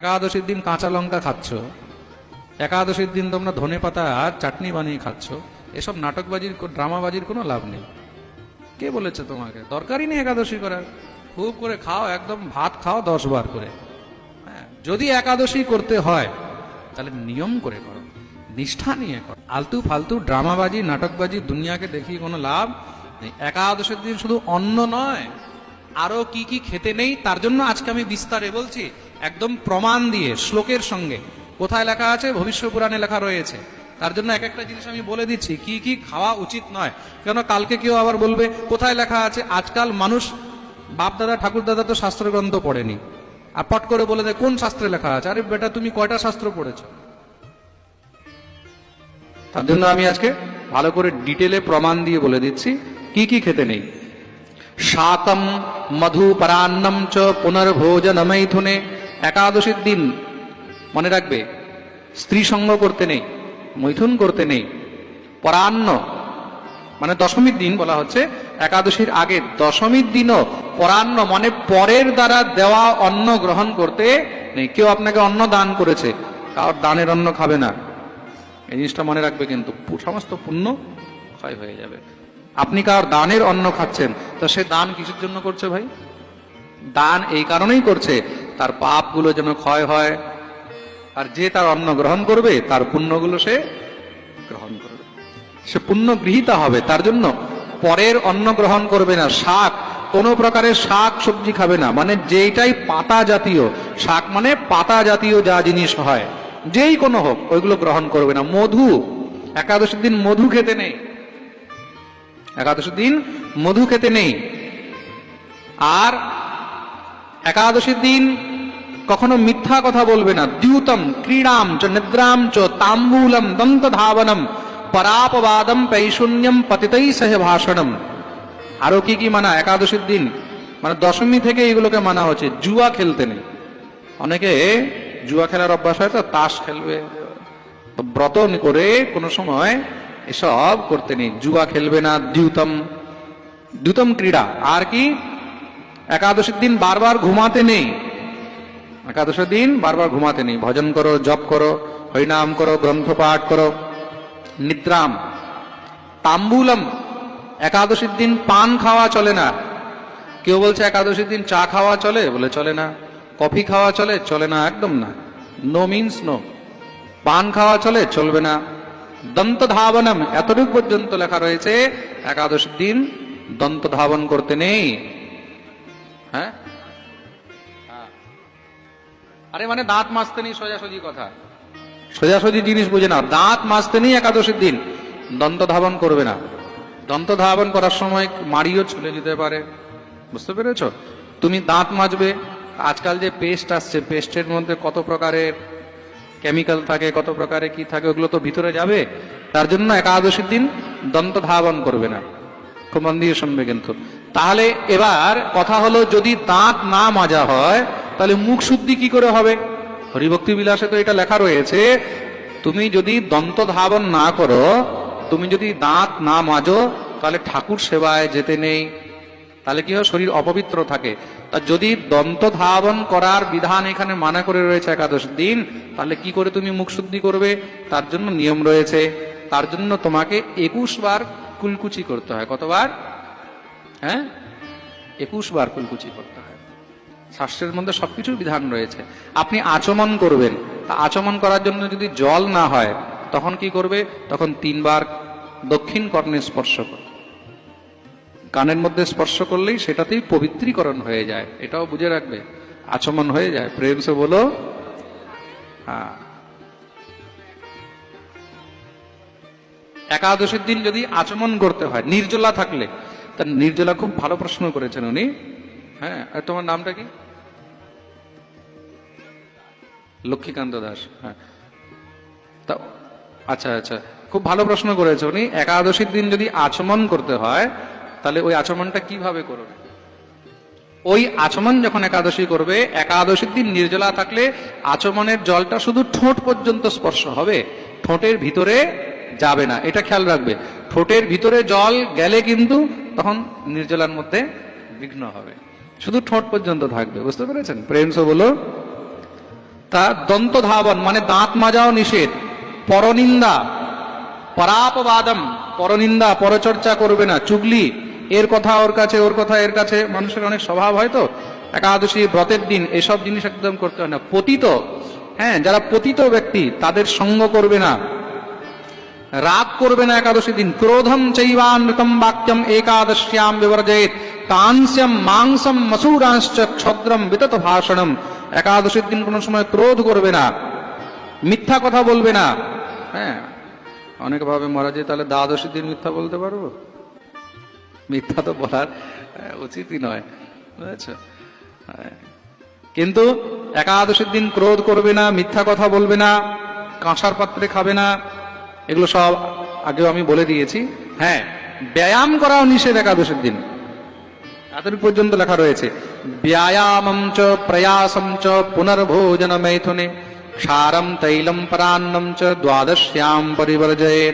একাদশীর দিন কাঁচা লঙ্কা খাচ্ছ। একাদশীর দিন তোমরা ধনে পাতা আর চাটনি বানিয়ে খাচ্ছ। এসব নাটকবাজির ড্রামাবাজির কোনো লাভ নেই। কে বলেছে তোমাকে? দরকারই নেই একাদশী করার। খুব করে খাও একদম ভাত খাও দশ বার করে। হ্যাঁ, যদি একাদশী করতে হয় তাহলে নিয়ম করে করো নিষ্ঠা নিয়ে করো। আলতু ফালতু ড্রামাবাজি নাটকবাজি দুনিয়াকে দেখি কোনো লাভ নেই। একাদশের দিন শুধু অন্ন নয় আরও কি কি খেতে নেই তার জন্য আজকে আমি বিস্তারে বলছি। একদম প্রমাণ দিয়ে, শ্লোকের সঙ্গে। কোথায় লেখা আছে? ভবিষ্য পুরাণে লেখা রয়েছে। তার জন্য এক একটা জিনিস আমি বলে দিচ্ছি, কি কি খাওয়া উচিত নয়। কেন কালকে কেউ আবার বলবে, কোথায় লেখা আছে? আজকাল মানুষ বাপ দাদা ঠাকুর দাদা তো শাস্ত্রগ্রন্থ পড়েনি। আর পট করে বলে দেয়, কোন শাস্ত্রে লেখা আছে? আরে বেটা, তুমি কয়টা শাস্ত্র পড়েছ? তার জন্য আমি আজকে ভালো করে ডিটেলে প্রমাণ দিয়ে বলে দিচ্ছি, কি কি খেতে নেই। শাকম মধু পরান্নম চ পুনর্ভোজন মৈথুনে একাদশীর দিন মনে রাখবে। স্ত্রী সঙ্গ করতে নেই, মৈথুন করতে নেই, পরান্ন। মানে দশমীর দিন বলা হচ্ছে, একাদশীর আগে দশমীর দিনও পরান্ন মানে পরের দ্বারা দেওয়া অন্ন গ্রহণ করতে নেই। কেউ আপনাকে অন্ন দান করেছে, কারোর দানের অন্ন খাবে না। এই জিনিসটা মনে রাখবে কিন্তু সমস্ত পুণ্য ক্ষয় হয়ে যাবে। আপনি কার দানের অন্ন খাচ্ছেন, তো সে দান কিসের জন্য করছে ভাই? দান এই কারণেই করছে তার পাপগুলো যেন ক্ষয় হয়, আর যে তার অন্ন গ্রহণ করবে, তার পুণ্যগুলো সে গ্রহণ করবে। সে পুণ্য গৃহীতা হবে, তার জন্য পরের অন্ন গ্রহণ করবে না, শাক, কোনো প্রকারের শাক সবজি খাবে না। মানে যেইটাই পাতা জাতীয়, শাক মানে পাতা জাতীয় যা জিনিস হয়, যেই কোনো হোক, ওইগুলো গ্রহণ করবে না। মধু, একাদশীর দিন মধু খেতে নেই। একাদশীর দিন মধু খেতে নেই। আর একাদশীর দিন কখনো মিথ্যা কথা বলবে না। দ্যুতম, ক্রীড়াম চ নিদ্রাম চ তাম্বুলম দন্ত ধাবনম পরাপবাদম পৈশূন্যম পতিতই সহ ভাষণম। আরও কি কি মানা একাদশীর দিন? মানে দশমী থেকে এগুলোকে মানা হচ্ছে, জুয়া খেলতে নেই। অনেকে জুয়া খেলার অভ্যাস হয় তো, তাস খেলবে। ব্রত করে কোনো সময় এসব করতে নেই, জুয়া খেলবে না, দ্যুতম। দ্যুতম ক্রীড়া, আর কি? একাদশীর দিন বারবার ঘুমাতে নেই। একাদশের দিন বারবার ঘুমাতে নেই। ভজন করো, জপ করো, হরিনাম করো গ্রন্থ পাঠ করো। নিদ্রাম, তাম্বুলম, একাদশীর দিন পান খাওয়া চলে না। কেউ বলছে একাদশীর দিন চা খাওয়া চলে? বলে চলে না। কফি খাওয়া চলে? চলে না, একদম না। নো মিন্স নো পান খাওয়া চলে? চলবে না। দন্ত ধাবনম এতটুকু পর্যন্ত লেখা রয়েছে, একাদশীর দিন দন্ত ধাবন করতে নেই। হ্যাঁ? আরে মানে দাঁত মাজতে নেই সোজাসুজি কথা। সোজাসুজি জিনিস বুঝে না দাঁত মাজতে নেই একাদশীর দিন। দন্ত ধাবন করবে না। দন্ত ধাবন করার সময় মাড়িও চলে যেতে পারে। বুঝতে পেরেছ? তুমি দাঁত মাজবে। আজকাল যে পেস্ট আসছে পেস্টের মধ্যে কত প্রকারের কেমিক্যাল থাকে, কত প্রকারে কি থাকে, ওগুলো তো ভিতরে যাবে। তার জন্য একাদশীর দিন দন্ত ধাবন করবে না। মন দিয়ে শুনবে কিন্তু। তাহলে এবার কথা হলো, যদি দাঁত না মাজা হয়, তাহলে মুখ শুদ্ধি কি করে হবে? হরিভক্তি বিলাসে তো এটা লেখা রয়েছে, তুমি যদি দন্ত ধাবন না করো, তুমি যদি দাঁত না মাজো, তাহলে ঠাকুর সেবায় যেতে নেই। তাহলে কি হয়? শরীর অপবিত্র থাকে। তা যদি দন্ত ধাবন করার বিধান এখানে মানা করে রয়েছে একাদশ দিন, তাহলে কি করে তুমি মুখ শুদ্ধি করবে? তার জন্য নিয়ম রয়েছে। তার জন্য তোমাকে একুশ বার কুলকুচি করতে হয়। কতবার? হ্যাঁ? একুশ বার কুলকুচি করতে হয়। শাস্ত্রের মধ্যে সবকিছুর বিধান রয়েছে। আপনি আচমন করবেন। তা আচমন করার জন্য যদি জল না হয়, তখন কি করবে? তখন তিনবার দক্ষিণ কর্ণে স্পর্শ করবে। কানের মধ্যে স্পর্শ করলেই সেটাতেই পবিত্রীকরণ হয়ে যায়। এটাও বুঝে রাখবে। আচমন হয়ে যায়। প্রেম সে বলো হ্যাঁ একাদশীর দিন যদি আচমন করতে হয়, নির্জলা থাকলে, তা নির্জলা খুব ভালো প্রশ্ন করেছেন উনি। হ্যাঁ আর তোমার নামটা কি? লক্ষ্মীকান্ত দাস হ্যাঁ। তা আচ্ছা আচ্ছা। খুব ভালো প্রশ্ন করেছে উনি, একাদশীর দিন যদি আচমন করতে হয়, তাহলে ওই আচমনটা কীভাবে করবে? ওই আচমন যখন একাদশী করবে, একাদশীর দিন নির্জলা থাকলে আচমনের জলটা শুধু ঠোঁট পর্যন্ত স্পর্শ হবে। ঠোঁটের ভিতরে যাবে না। এটা খেয়াল রাখবে। ঠোঁটের ভিতরে জল গেলে কিন্তু তখন নির্জলার মধ্যে বিঘ্ন হবে। শুধু ঠোঁট পর্যন্ত থাকবে, বুঝতে পেরেছেন? প্রেমস বলো তা দন্ত ধাবন মানে দাঁত মাজাও নিষেধ। পরনিন্দা, পরাপবাদম, পরনিন্দা, পরচর্চা করবে না। চুগলি, এর কথা ওর কাছে, ওর কথা এর কাছে। মানুষের অনেক স্বভাব হয় তো। একাদশী, ব্রতের দিন, এসব জিনিস একদম করতে হয় না। পতিত হ্যাঁ যারা পতিত ব্যক্তি, তাদের সঙ্গ করবে না। রাগ করবে না একাদশী দিন। ক্রোধম চৈবানৃতম বাক্যম একাদশ্যাম বিবর্জয়েত কাংস্যম মাংসম, মসুরাংশ্চ, ছদ্রম, বিতত ভাষণম। একাদশীর দিন কোনো সময় ক্রোধ করবে না, মিথ্যা কথা বলবে না। হ্যাঁ অনেকে ভাবে মহারাজ, তাহলে দ্বাদশীর দিন মিথ্যা বলতে পারব? মিথ্যা তো বলার উচিতই নয়, বুঝেছ? হ্যাঁ। কিন্তু একাদশীর দিন ক্রোধ করবে না, মিথ্যা কথা বলবে না, কাঁসার পাত্রে খাবে না। এগুলো সব আগেও আমি বলে দিয়েছি। হ্যাঁ ব্যায়াম করাও নিষেধ একাদশের দিন। এতটুকু পর্যন্ত লেখা রয়েছে। ব্যায়াম চ, প্রয়াসম চ পুনর্ভোজন মৈথুনে সারম তৈলম পরান্নম চ, দ্বাদশ্যাম পরিবর্জয়ে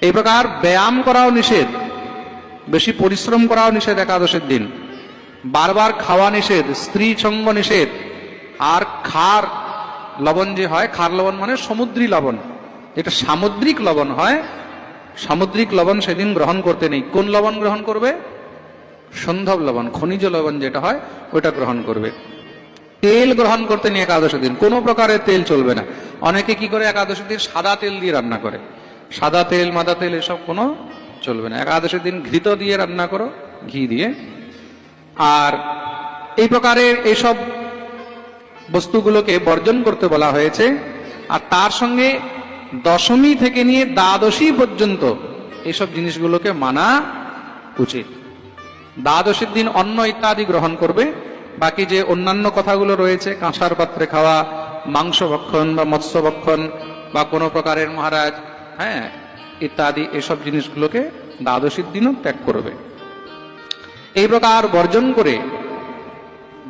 এই প্রকার ব্যায়াম করাও নিষেধ। বেশি পরিশ্রম করাও নিষেধ একাদশের দিন। বারবার খাওয়া নিষেধ, স্ত্রী সঙ্গ নিষেধ, আর খার লবণ যে হয় খার লবণ মানে সমুদ্রী লবণ। যেটা সামুদ্রিক লবণ হয়, সামুদ্রিক লবণ সেদিন গ্রহণ করতে নেই। কোন লবণ গ্রহণ করবে? সন্ধব লবণ, খনিজ লবণ যেটা হয় ওটা গ্রহণ করবে। তেল গ্রহণ করতে নেই একাদশী দিন। কোনো প্রকারের তেল চলবে না। অনেকে কি করে একাদশী দিন? সাদা তেল দিয়ে রান্না করে। সাদা তেল, মাদা তেল এসব কোনো চলবে না। একাদশী দিন ঘৃত দিয়ে রান্না করো, ঘি দিয়ে। আর এই প্রকারের এইসব বস্তুগুলোকে বর্জন করতে বলা হয়েছে। আর তার সঙ্গে দশমী থেকে নিয়ে দ্বাদশী পর্যন্ত এইসব জিনিসগুলোকে মানা উচিত। দ্বাদশীর দিন অন্ন ইত্যাদি গ্রহণ করবে। বাকি যে অন্যান্য কথাগুলো রয়েছে, কাঁসার পাত্রে খাওয়া, মাংস ভক্ষণ বা মৎস্য ভক্ষণ বা কোনো প্রকারের মহারাজ হ্যাঁ ইত্যাদি এসব জিনিসগুলোকে দ্বাদশীর দিনও ত্যাগ করবে। এই প্রকার বর্জন করে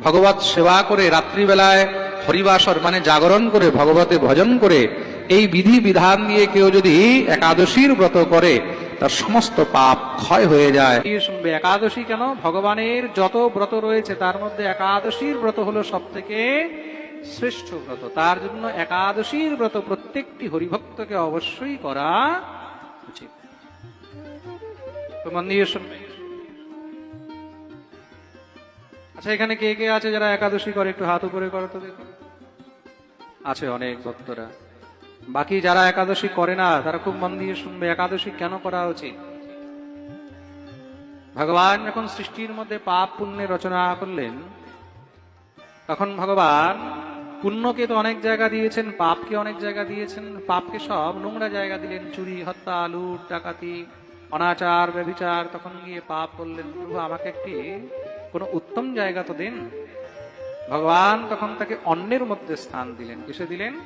ভগবত সেবা করে রাত্রিবেলায় হরিবাসর মানে জাগরণ করে ভগবতে ভজন করে এই বিধি বিধান দিয়ে কেউ যদি একাদশীর ব্রত করে, তার সমস্ত পাপ ক্ষয় হয়ে যায়। শুনবে, একাদশী কেন? ভগবানের যত ব্রত রয়েছে, তার মধ্যে একাদশীর ব্রত হলো সব থেকে শ্রেষ্ঠ ব্রত। তার জন্য একাদশীর ব্রত প্রত্যেকটি হরিভক্তকে অবশ্যই করা উচিত। তো দিয়ে শুনবে। আচ্ছা এখানে কে কে আছে যারা একাদশী করে? একটু হাত উপরে করো তো দেখো। আছে অনেক ভক্তরা। বাকি যারা একাদশী করে না, তারা খুব মন দিয়ে শুনবে, একাদশী কেন করা উচিত? ভগবান যখন সৃষ্টির মধ্যে পাপ পুণ্যের রচনা করলেন, তখন ভগবান পুণ্যকে তো অনেক জায়গা দিয়েছেন, পাপকে অনেক জায়গা দিয়েছেন, পাপকে সব নোংরা জায়গা দিলেন, চুরি, হত্যা, লুট, ডাকাতি, অনাচার, ব্যভিচার, তখন গিয়ে পাপ বললেন প্রভু, আমাকে একটি কোনো উত্তম জায়গা তো দিন ভগবান তখন তাকে অন্যের মধ্যে স্থান দিলেন। কিসে দিলেন?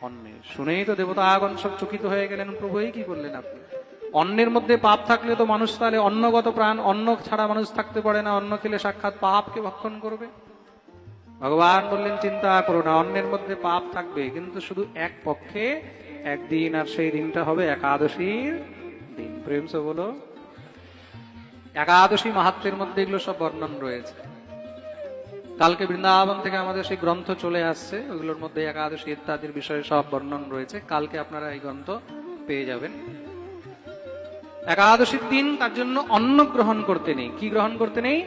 অন্যে। শুনেই তো দেবতাগণ সব চকিত হয়ে গেলেন। প্রভু কি করলেন আপনি? অন্যের মধ্যে পাপ থাকলে তো মানুষ তাহলে অন্নগত প্রাণ, অন্ন ছাড়া মানুষ থাকতে পারে না। অন্ন খেলে সাক্ষাৎ পাপকে ভক্ষণ করবে। ভগবান বললেন, চিন্তা করো না, অন্যের মধ্যে পাপ থাকবে। কিন্তু শুধু এক পক্ষে, একদিন আর সেই দিনটা হবে একাদশীর দিন। প্রেম সে বলো একাদশী মাহাত্মের মধ্যে এগুলো সব বর্ণন রয়েছে। কালকে বৃন্দাবন থেকে আমাদের সেই গ্রন্থ চলে আসছে, ওগুলোর মধ্যে একাদশী ইত্যাদির বিষয়ে সব বর্ণন রয়েছে। কালকে আপনারা এই গ্রন্থ পেয়ে যাবেন। একাদশীর দিন তার জন্য অন্ন গ্রহণ করতে নেই। কি গ্রহণ করতে নেই?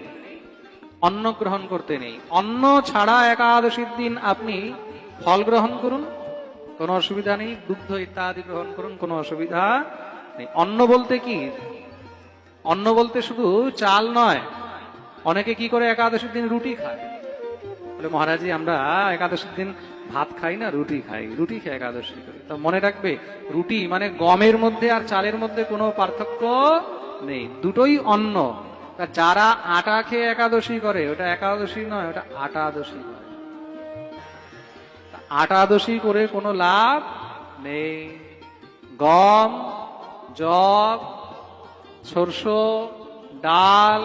অন্ন গ্রহণ করতে নেই। অন্ন ছাড়া একাদশীর দিন আপনি ফল গ্রহণ করুন, কোনো অসুবিধা নেই। দুগ্ধ ইত্যাদি গ্রহণ করুন, কোনো অসুবিধা নেই। অন্ন বলতে কি? অন্ন বলতে শুধু চাল নয়, অনেকে কি করে একাদশীর দিন রুটি খায়? বলে, মহারাজি, আমরা একাদশীর দিন ভাত খাই না, রুটি খাই, রুটি খেয়ে একাদশী করি। তো মনে রাখবে, রুটি মানে গমের মধ্যে আর চালের মধ্যে কোনো পার্থক্য নেই, দুটোই অন্ন। যারা আটা খেয়ে একাদশী করে, ওটা একাদশী নয়, ওটা আটাদশী নয়। আটাদশী করে কোনো লাভ নেই। গম জব সরষ, ডাল।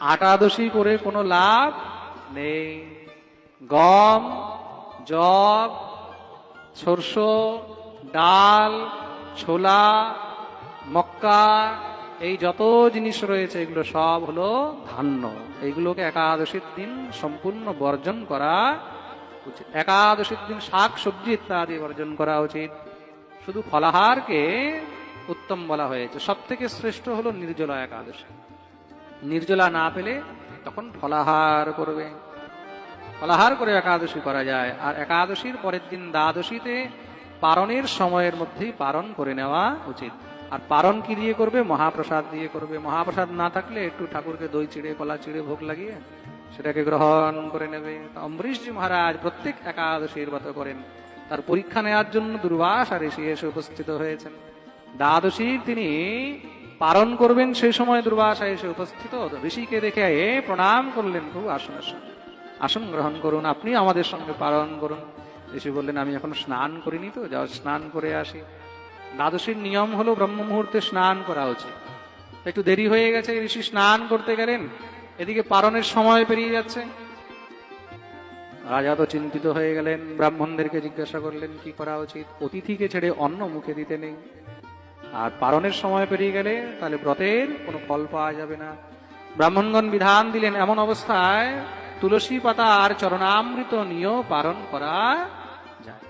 আটাদশী করে কোনো লাভ নেই। গম জব সরষ, ডাল, ছোলা, মক্কা, এই যত জিনিস রয়েছে, এগুলো সব হলো ধান্য। এইগুলোকে একাদশীর দিন সম্পূর্ণ বর্জন করা উচিত। একাদশীর দিন শাক, সবজি ইত্যাদি বর্জন করা উচিত। শুধু ফলাহারকে উত্তম বলা হয়েছে। সব থেকে শ্রেষ্ঠ হলো নির্জলা একাদশী। নির্জলা না পেলে তখন ফলাহার করবে। ফলাহার করে একাদশী করা যায়। আর একাদশীর পরের দিন দ্বাদশীতে পারণের সময়ের মধ্যেই পারণ করে নেওয়া উচিত। আর পারণ কি দিয়ে করবে? মহাপ্রসাদ দিয়ে করবে। মহাপ্রসাদ না থাকলে একটু ঠাকুরকে দই চিড়ে, কলা চিড়ে, ভোগ লাগিয়ে সেটাকে গ্রহণ করে নেবে। অম্বরীশজি মহারাজ প্রত্যেক একাদশীর মতো করেন। তার পরীক্ষা নেওয়ার জন্য দুর্বাস ঋষি এসে উপস্থিত হয়েছেন। দ্বাদশী তিনি পালন করবেন সেই সময় দুর্বাসা এসে উপস্থিত। ঋষিকে দেখে প্রণাম করলেন খুব আসন আসন। আসন, গ্রহণ করুন। আপনি আমাদের সঙ্গে পালন করুন। ঋষি বললেন, আমি এখন স্নান করিনি তো, যাও স্নান করে আসি। দ্বাদশীর নিয়ম হলো ব্রহ্ম মুহূর্তে স্নান করা উচিত। একটু দেরি হয়ে গেছে, ঋষি স্নান করতে গেলেন। এদিকে পালনের সময় পেরিয়ে যাচ্ছে। রাজা তো চিন্তিত হয়ে গেলেন। ব্রাহ্মণদেরকে জিজ্ঞাসা করলেন, কি করা উচিত? অতিথিকে ছেড়ে অন্ন মুখে দিতে নেই। আর পারণের সময় পেরিয়ে গেলে তাহলে ব্রতের কোনো ফল পাওয়া যাবে না। ব্রাহ্মণগণ বিধান দিলেন, এমন অবস্থায় তুলসী পাতা আর চরণামৃত নিয়েও পারণ করা যায়।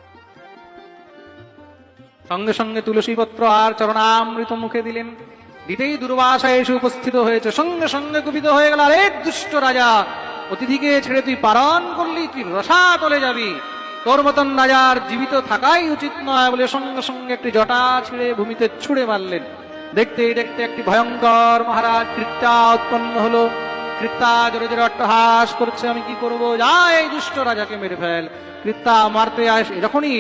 সঙ্গে সঙ্গে তুলসী পত্র আর চরণামৃত মুখে দিলেন। দিতেই দুর্বাসা এসে উপস্থিত হয়েছে। সঙ্গে সঙ্গে কুপিত হয়ে গেল আরে দুষ্ট রাজা। অতিথিকে ছেড়ে তুই পারণ করলি, তুই রসা তলে যাবি। তোর মতন রাজার জীবিত থাকাই উচিত নয় বলে সঙ্গে সঙ্গে একটি জটা ছিঁড়ে ভূমিতে ছুঁড়ে মারলেন। দেখতে দেখতে একটি ভয়ঙ্কর মহারাজ কৃত্যা উৎপন্ন হলো। জোরে অট্টহাস করছে, আমি কি করব? যা এই দুষ্ট রাজাকে মেরে ফেল। কৃত্তা মারতে আস যখনই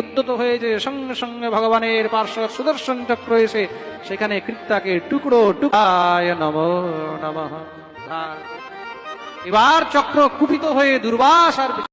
উদ্যত হয়েছে সঙ্গে সঙ্গে ভগবানের পার্শ্ব সুদর্শন চক্র এসে, সেখানে কৃত্তাকে টুকরো টুকায় নম নম। এবার চক্র কুপিত হয়ে দুর্বাস আর